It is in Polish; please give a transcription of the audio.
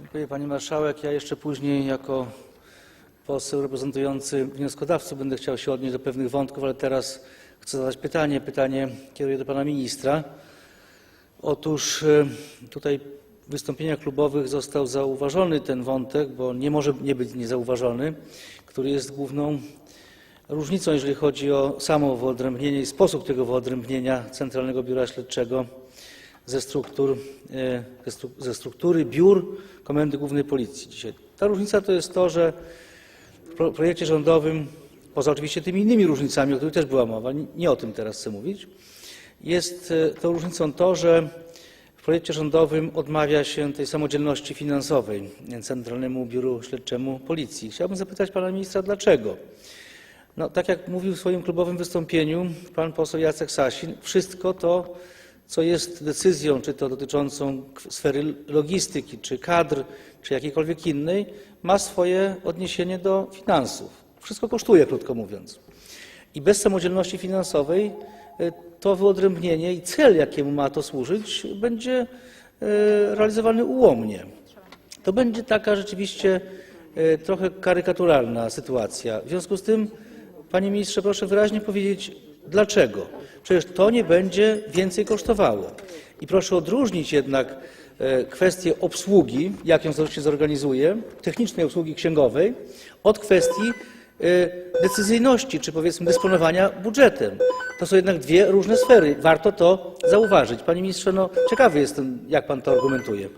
Dziękuję Pani Marszałek. Ja jeszcze później jako poseł reprezentujący wnioskodawców będę chciał się odnieść do pewnych wątków, ale teraz chcę zadać pytanie. Pytanie kieruję do Pana Ministra. Otóż e, tutaj w wystąpieniach klubowych został zauważony ten wątek, bo nie może nie być niezauważony, który jest główną różnicą, jeżeli chodzi o samo wyodrębnienie i sposób tego wyodrębnienia Centralnego Biura Śledczego ze, struktur, e, ze stru- ze struktury biur Komendy Głównej Policji dzisiaj. Ta różnica to jest to, że w pro- projekcie rządowym, poza oczywiście tymi innymi różnicami, o których też była mowa, nie- nie o tym teraz chcę mówić, jest e, tą różnicą to, że w projekcie rządowym odmawia się tej samodzielności finansowej Centralnemu Biuru Śledczemu Policji. Chciałbym zapytać pana ministra, dlaczego? No, tak jak mówił w swoim klubowym wystąpieniu pan poseł Jacek Sasin, wszystko to, co jest decyzją, czy to dotyczącą sfery logistyki, czy kadr, czy jakiejkolwiek innej, ma swoje odniesienie do finansów. Wszystko kosztuje, krótko mówiąc. I bez samodzielności finansowej e, to wyodrębnienie i cel, jakiemu ma to służyć, będzie e, realizowany ułomnie. To będzie taka rzeczywiście e, trochę karykaturalna sytuacja. W związku z tym, panie ministrze, proszę wyraźnie powiedzieć, dlaczego. Przecież to nie będzie więcej kosztowało. I proszę odróżnić jednak e, kwestię obsługi, jak ją się zorganizuje, technicznej obsługi księgowej, od kwestii e, decyzyjności, czy powiedzmy dysponowania budżetem. To są jednak dwie różne sfery. Warto to zauważyć. Panie ministrze, no ciekawy jestem, jak pan to argumentuje.